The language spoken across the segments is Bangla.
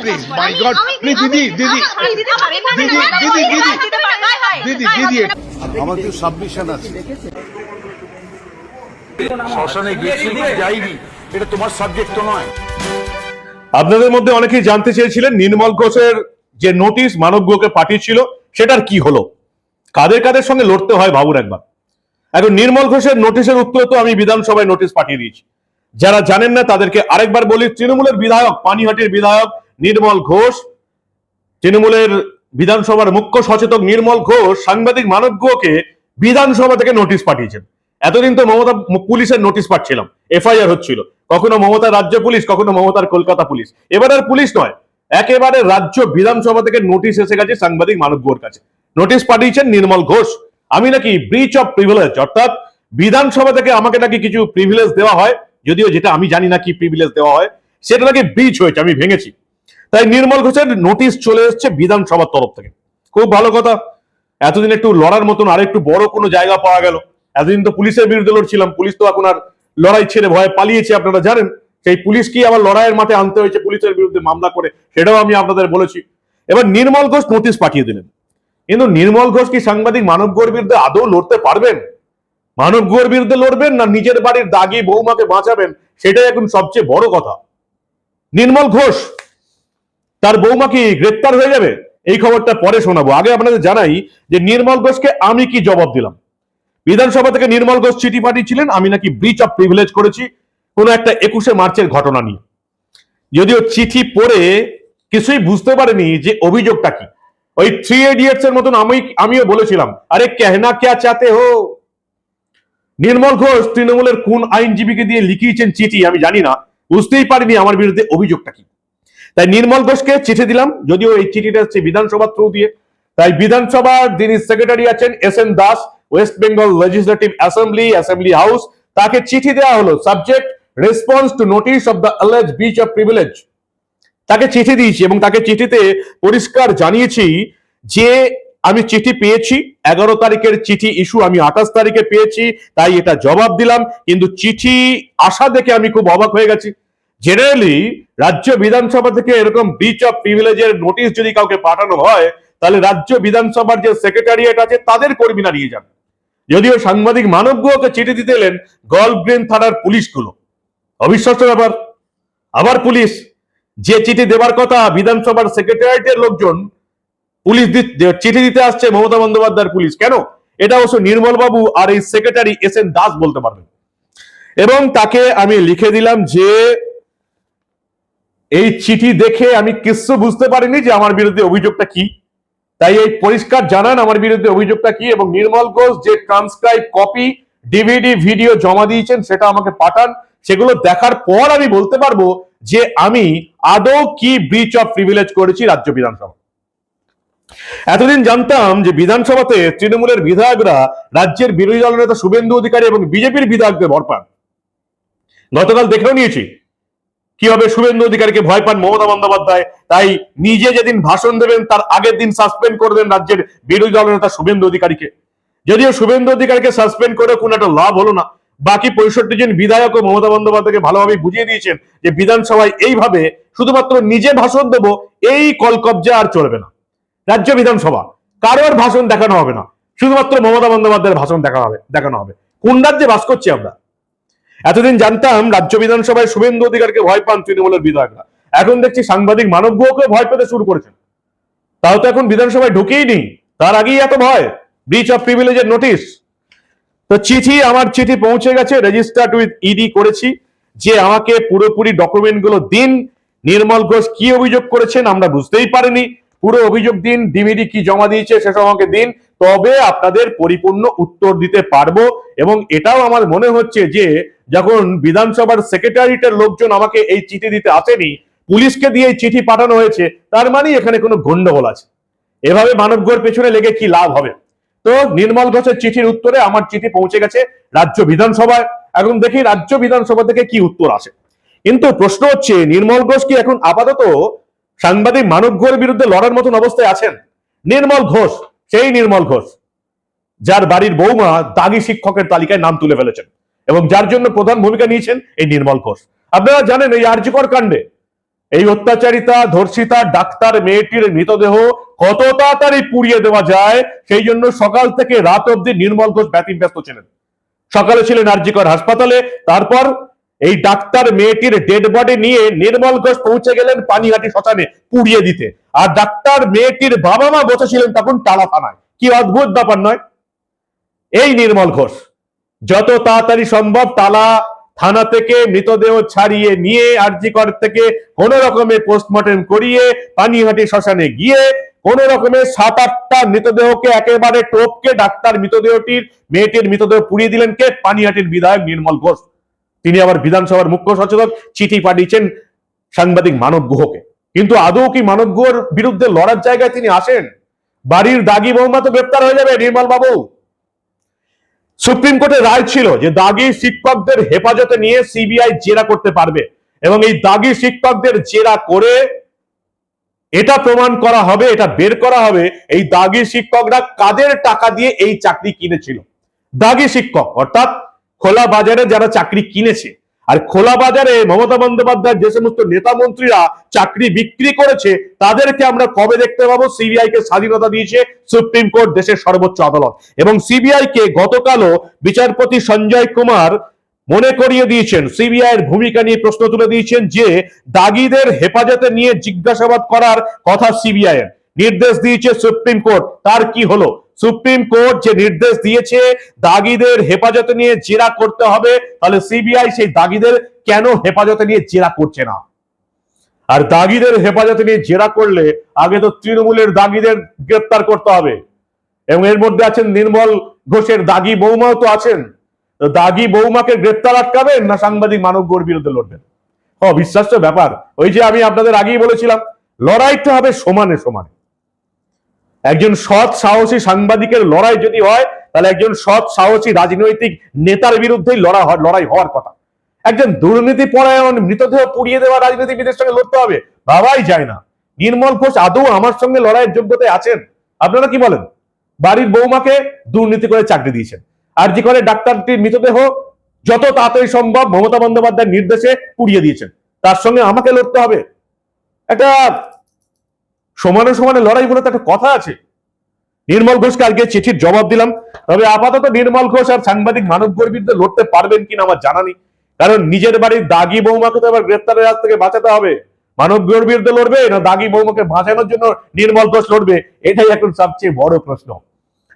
প্লিজ মাই গড প্লিজ দিদি দিদি দিদি দিদি দিদি দিদি দিদি আমার কিছু সাবমিশন আছে শ্মশানে গেছি যাইনি এটা তোমার সাবজেক্ট তো নয় আপনাদের মধ্যে অনেকেই জানতে চেয়েছিলেন নির্মল ঘোষের যে নোটিশ মানবগুলোকে পাঠিয়েছিল সেটার কি হলো কাদের কাদের সঙ্গে লড়তে হয় ভাবুন একবার এখন নির্মল ঘোষের নোটিশের উত্তর তো আমি বিধানসভায় নোটিশ পাঠিয়ে দিয়েছি যারা জানেন না তাদেরকে আরেকবার বলি তৃণমূলের বিধায়ক পানিহাটির বিধায়ক নির্মল ঘোষ, তৃণমূলের বিধানসভার মুখ্য সচেতক নির্মল ঘোষ সাংবাদিক মানবগুলোকে বিধানসভা থেকে নোটিশ পাঠিয়েছেন। এতদিন তো মমতা পুলিশের নোটিশ পাচ্ছিলাম, এফআইআর হচ্ছিল। কখনো মমতা রাজ্য পুলিশ, কখনো মমতার কলকাতা পুলিশ। এবার আর পুলিশ নয়, একেবারে রাজ্য বিধানসভা থেকে নোটিশ এসে গেছে সাংবাদিক মানবগুলোর কাছে। নোটিশ পাঠিয়েছেন নির্মল ঘোষ। আমি নাকি ব্রিচ অফ প্রিভিলেজ অর্থাৎ বিধানসভা থেকে আমাকে নাকি কিছু প্রিভিলেজ দেওয়া হয়, যদিও যেটা আমি জানি না কি প্রিভিলেজ দেওয়া হয়, সেটা নাকি ব্রিচ হয়েছে, আমি ভেঙেছি। তাই নির্মল ঘোষের নোটিশ চলে এসেছে বিধানসভার তরফ থেকে। খুব ভালো কথা। এতদিন একটু লড়ার মতন আর একটু বড় কোনো জায়গা পাওয়া গেল। এতদিন তো পুলিশের বিরুদ্ধে লড়ছিলাম, পুলিশ তো এখন আর লড়াই ছেড়ে ভয়ে পালিয়েছে, আপনারা জানেন। সেই পুলিশকেই আবার লড়াইয়ের মাঠে আনতে হয়েছে পুলিশের বিরুদ্ধে মামলা করে, সেটাও আমি আপনাদের বলেছি। এবার নির্মল ঘোষ নোটিশ পাঠিয়ে দিলেন। কিন্তু নির্মল ঘোষ কি সাংবাদিক মানব গোর বিরুদ্ধে আদৌ লড়তে পারবেন? মানব গোর বিরুদ্ধে লড়বেন না নিজের বাড়ির দাগি বৌমাকে বাঁচাবেন? সেটাই এখন সবচেয়ে বড় কথা। নির্মল ঘোষ তার বৌমা কি গ্রেপ্তার হয়ে যাবে? এই খবরটা পরে শোনাবো। আগে আপনাদের জানাই যে নির্মল ঘোষকে আমি কি জবাব দিলাম? বিধানসভা থেকে নির্মল ঘোষ চিঠি পাঠিয়েছিলেন, আমি নাকি ব্রিচ অফ প্রিভিলেজ করেছি কোন একটা একুশে মার্চের ঘটনা নিয়ে। যদিও চিঠি পড়ে কিছুই বুঝতে পারেনি যে অভিযোগটা কি। ওই থ্রি ইডিয়টস এর মতন আমি, আমিও বলেছিলাম, আরে কেহনা ক্যা চাতে হো? নির্মল ঘোষ তৃণমূলের কোন আইনজীবীকে দিয়ে লিখিয়েছেন চিঠি আমি জানি না, বুঝতেই পারিনি আমার বিরুদ্ধে অভিযোগটা কি। তাই নির্মল ঘোষকে চিঠি দিলাম, যদিও এই চিঠিটা হচ্ছে বিধানসভার থ্রু দিয়ে। তাই বিধানসভার যিনি সেক্রেটারি আছেন, S N Das, West Bengal legislative assembly assembly house তাকে চিঠি দেওয়া হলো। Subject response to notice of the alleged breach of privilege তাকে চিঠি দিয়েছি এবং তাকে চিঠিতে পরিষ্কার জানিয়েছি যে আমি চিঠি পেয়েছি, এগারো তারিখের চিঠি ইস্যু আমি আঠাশ তারিখে পেয়েছি, তাই এটা জবাব দিলাম, কিন্তু চিঠি আসা দেখে আমি খুব অবাক হয়ে গেছি। জেনারেলি রাজ্য বিধানসভা থেকে এরকম ব্রিচ অফ প্রিভিলেজের নোটিশ যদি কাউকে পাঠানো হয়, তাহলে রাজ্য বিধানসভার যে সেক্রেটারিয়েট আছে, তাদের কর্মীরা নিয়ে যান যদিও সাংবাদিক মানবগুলোকে চিঠি দিতে এলেন গল্ফ গ্রিন থানার পুলিশগুলো। অবিশ্বাস্য ব্যাপার। আবার পুলিশ, যে চিঠি দেবার কথা বিধানসভার সেক্রেটারিয়েটের লোকজন পুলিশ চিঠি দিতে আসছে মমতা বন্দ্যোপাধ্যায়ের পুলিশ, কেন? এটা অবশ্য নির্মল বাবু আর এই সেক্রেটারি এস এন দাস বলতে পারবেন। এবং তাকে আমি লিখে দিলাম যে এই চিঠি দেখে আমি কিচ্ছু বুঝতে পারিনি যে আমার বিরুদ্ধে অভিযোগটা কি। তাই এই পরিষ্কার জানান আমার বিরুদ্ধে অভিযোগটা কি এবং নির্মল ঘোষ যে ট্রান্সক্রাইব কপি ডিভিডি ভিডিও জমা দিয়েছেন সেটা আমাকে পাঠান। সেগুলো দেখার পর আমি বলতে পারব যে আমি আদৌ কি ব্রিচ অফ প্রিভিলেজ করেছি রাজ্য বিধানসভা এতদিন জানতাম যে বিধানসভাতে তৃণমূলের বিধায়করা রাজ্যের বিরোধী দল নেতা শুভেন্দু অধিকারী এবং বিজেপির বিধায়কদের ভর পান গতকাল দেখেও নিয়েছি। কীভাবে শুভেন্দু অধিকারীকে ভয় পান মমতা বন্দ্যোপাধ্যায়। তাই নিজে যেদিন ভাষণ দেবেন, তার আগের দিন সাসপেন্ড করে দেন রাজ্যের বিরোধী দল নেতা শুভেন্দু অধিকারীকে। যদিও শুভেন্দু অধিকারীকে সাসপেন্ড করে কোনো একটা লাভ হলো না, বাকি পঁয়ষট্টি জন বিধায়ক ও মমতা বন্দ্যোপাধ্যায়কে ভালোভাবে বুঝিয়ে দিয়েছেন যে বিধানসভায় এইভাবে শুধুমাত্র নিজে ভাষণ দেব, এই কলকবজা আর চলবে না। রাজ্য বিধানসভা, কারোর ভাষণ দেখানো হবে না, শুধুমাত্র মমতা বন্দ্যোপাধ্যায়ের ভাষণ দেখা হবে, দেখানো হবে। কোন রাজ্যে বাস করছি আমরা? এতদিন জানতাম রাজ্য বিধানসভায় শুভেন্দু অধিকারকে ভয় পান তৃণমূলের বিধায়করা। এখন দেখছি সাংবাদিক মানব গুহকে ভয় পেতে শুরু করেছেন। তাও তো এখন বিধানসভায় ঢুকেই নেই। তার আগেই এত ভয়। ব্রিচ অফ প্রিভিলেজের নোটিশ তো চিঠি, আমার চিঠি পৌঁছে গেছে রেজিস্টার্ড উইথ ইডি করেছি। যে আমাকে পুরোপুরি ডকুমেন্টগুলো দিন। নির্মল ঘোষ কি অভিযোগ করেছেন আমরা বুঝতেই পারিনি। পুরো অভিযোগ দিন, ডিভিডি কি জমা দিয়েছে সেসব আমাকে দিন, তবে আপনাদের পরিপূর্ণ উত্তর দিতে পারব। এবং এটাও আমার মনে হচ্ছে যে, যখন বিধানসভার সেক্রেটারিটের লোকজন আমাকে এই চিঠি দিতে আসেনি, পুলিশকে দিয়ে চিঠি পাঠানো হয়েছে, তার মানে এখানে কোনো গন্ডগোল আছে। এভাবে মানবগড় পেছনে লেগে কি লাভ হবে? তো নির্মল ঘোষের চিঠির উত্তরে আমার চিঠি পৌঁছে গেছে রাজ্য বিধানসভায়। এখন দেখি রাজ্য বিধানসভা থেকে কি উত্তর আসে। কিন্তু প্রশ্ন হচ্ছে, নির্মল ঘোষ কি এখন আপাতত সাংবাদিক মানব ঘোষের বিরুদ্ধে লড়ার মতন অবস্থায় আছেন নির্মল ঘোষ, সেই নির্মল ঘোষ, যার বাড়ির বৌমা দাগি শিক্ষকের তালিকায় নাম তুলে ফেলেছেন এবং যার জন্য প্রধান ভূমিকা নিয়েছেন এই নির্মল ঘোষ। আপনারা জানেন এই আর্যকর কাণ্ডে এই অত্যাচারিতা, ধর্ষিতা, ডাক্তার মেয়েটির মৃতদেহ কত তাড়াতাড়ি পুড়িয়ে দেওয়া যায়, সেই জন্য সকাল থেকে রাত অব্দি নির্মল ঘোষ ব্যতিব্যস্ত ছিলেন। সকালে ছিলেন আরজিকর হাসপাতালে, তারপর এই ডাক্তার মেয়েটির ডেড বডি নিয়ে নির্মল ঘোষ পৌঁছে গেলেন পানিহাটি শ্মশানে পুড়িয়ে দিতে। আর ডাক্তার মেয়েটির বাবা মা বসেছিলেন তখন টালা থানায়। কি অদ্ভুত ব্যাপার নয়? এই নির্মল ঘোষ, যত তাড়াতাড়ি সম্ভব তালা থানা থেকে মৃতদেহ ছাড়িয়ে নিয়ে আরজিকর থেকে কোন রকমে পোস্টমর্টেম করিয়ে পানিহাটি শ্মশানে গিয়ে কোন রকমের সাত আটটা মৃতদেহকে একেবারে টপকে ডাক্তার মৃতদেহটির, মেয়েটির মৃতদেহ পুড়িয়ে দিলেন কে? পানিহাটির বিধায়ক নির্মল ঘোষ। তিনি আবার বিধানসভার মুখ্য সচেতক, চিঠি পাঠিয়েছেন সাংবাদিক মানব গুহকে। কিন্তু আদৌ কি মানব গুহর বিরুদ্ধে লড়ার জায়গায় তিনি আসেন? বাড়ির দাগি বৌমা তো গ্রেপ্তার হয়ে যাবে, নির্মল বাবু। সুপ্রিম কোর্টের রায় ছিল যে দাগি শিক্ষকদের হেফাজতে নিয়ে সিবিআই জেরা করতে পারবে এবং এই দাগি শিক্ষকদের জেরা করে এটা প্রমাণ করা হবে, এটা বের করা হবে এই দাগি শিক্ষকরা কাদের টাকা দিয়ে এই চাকরি কিনেছিল। দাগি শিক্ষক, অর্থাৎ খোলা বাজারে যারা চাকরি কিনেছে, আর খোলা বাজারে মমতা বন্দ্যোপাধ্যায় যে সমস্ত নেতা মন্ত্রীরা চাকরি বিক্রি করেছে, তাদেরকে আমরা কবে দেখতে পাবো? সিবিআই কে স্বাধীনতা দিয়েছে সুপ্রিম কোর্ট দেশের সর্বোচ্চ আদালত। এবং সিবিআই কে গতকালও বিচারপতি সঞ্জয় কুমার মনে করিয়ে দিয়েছেন সিবিআই এর ভূমিকা নিয়ে প্রশ্ন তুলে দিয়েছেন যে, দাগিদের হেফাজতে নিয়ে জিজ্ঞাসাবাদ করার কথা সিবিআই এর। নির্দেশ দিয়েছে সুপ্রিম কোর্ট। তার কি হলো? সুপ্রিম কোর্ট যে নির্দেশ দিয়েছে, দাগিদের হেফাজতে নিয়ে জেরা করতে হবে, তাহলে সিবিআই সেই দাগিদের কেন হেফাজতে নিয়ে জেরা করছে না? আর দাগিদের হেফাজতে নিয়ে জেরা করলে আগে তো তৃণমূলের দাগিদের গ্রেপ্তার করতে হবে। এবং এর মধ্যে আছেন নির্মল ঘোষের দাগি বৌমাও তো আছেন। দাগি বৌমাকে গ্রেপ্তার আটকাবেন না সাংবাদিক মানব গোর বিরুদ্ধে লড়বেন অবিশ্বাস্য ব্যাপার। ওই যে আমি আপনাদের আগেই বলেছিলাম লড়াইটা হবে সমানে সমানে। একজন সৎ সাহসী সাংবাদিকের লড়াই যদি হয়, তাহলে একজন সৎ সাহসী রাজনৈতিক নেতার বিরুদ্ধেই লড়া হয়- লড়াই হওয়ার কথা। একজন দুর্নীতি পরায়ণ মৃতদেহ পুড়িয়ে দেওয়া রাজনীতিবিদের সঙ্গে লড়তে হবে, ভাবাই যায় না। নির্মল ঘোষ আদৌ আমার সঙ্গে লড়াইয়ের যোগ্যতায় আছেন? আপনারা কি বলেন? বাড়ির বৌমাকে দুর্নীতি করে চাকরি দিয়েছেন। আর যে করে ডাক্তারটির মৃতদেহ যত তাড়াতাড়ি সম্ভব মমতা বন্দ্যোপাধ্যায়ের নির্দেশে পুড়িয়ে দিয়েছেন। তার সঙ্গে আমাকে লড়তে হবে। একটা সমানে সমানে লড়াই বলে তো একটা কথা আছে। নির্মল ঘোষকে আজকে চিঠির জবাব দিলাম। তবে আপাতত নির্মল ঘোষ আর সাংবাদিক মানব বিরুদ্ধে লড়তে পারবেন কিনা আমার জানা নেই। কারণ নিজের বাড়ির দাগি বৌমাকে তো এবার গ্রেপ্তারের হাত থেকে বাঁচাতে হবে। মানব বিরুদ্ধে লড়বে না দাগি বৌমাকে বাঁচানোর জন্য নির্মল ঘোষ লড়বে? এটাই এখন সবচেয়ে বড় প্রশ্ন।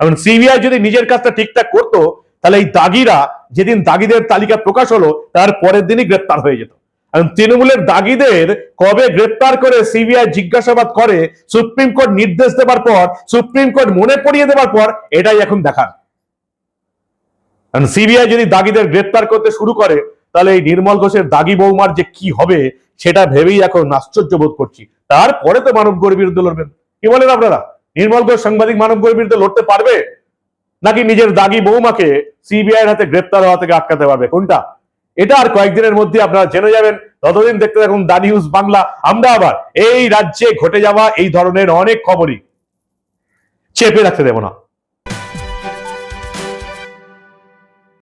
কারণ সিবিআই যদি নিজের কাজটা ঠিকঠাক করতো, তাহলে এই দাগিরা যেদিন দাগিদের তালিকা প্রকাশ হলো, তার পরের দিনই গ্রেপ্তার হয়ে যেত। এখন তৃণমূলের দাগিদের কবে গ্রেপ্তার করে সিবিআই জিজ্ঞাসাবাদ করে, সুপ্রিম কোর্ট নির্দেশ দেবার পর, সুপ্রিম কোর্ট মনে পড়িয়ে দেবার পর, এটাই এখন দেখার। কারণ সিবিআই যদি দাগিদের গ্রেপ্তার করতে শুরু করে, তাহলে এই নির্মল ঘোষের দাগি বৌমার যে কি হবে, সেটা ভেবেই এখন আশ্চর্য বোধ করছি। তারপরে তো মানব গৌরের বিরুদ্ধে লড়বেন। কি বলেন আপনারা? নির্মল ঘোষ সাংবাদিক মানব গৌরের বিরুদ্ধে লড়তে পারবে? নাকি নিজের দাগি বৌমাকে সিবিআই হাতে গ্রেপ্তার হওয়া থেকে আটকাতে পারবে? কোনটা? এটা আর কয়েকদিনের মধ্যে আপনারা জেনে যাবেন। ততদিন দেখতে থাকুন দা নিউজ বাংলা। আমরা আবার এই রাজ্যে ঘটে যাওয়া এই ধরনের অনেক খবরই চেপে রাখতে দেব না।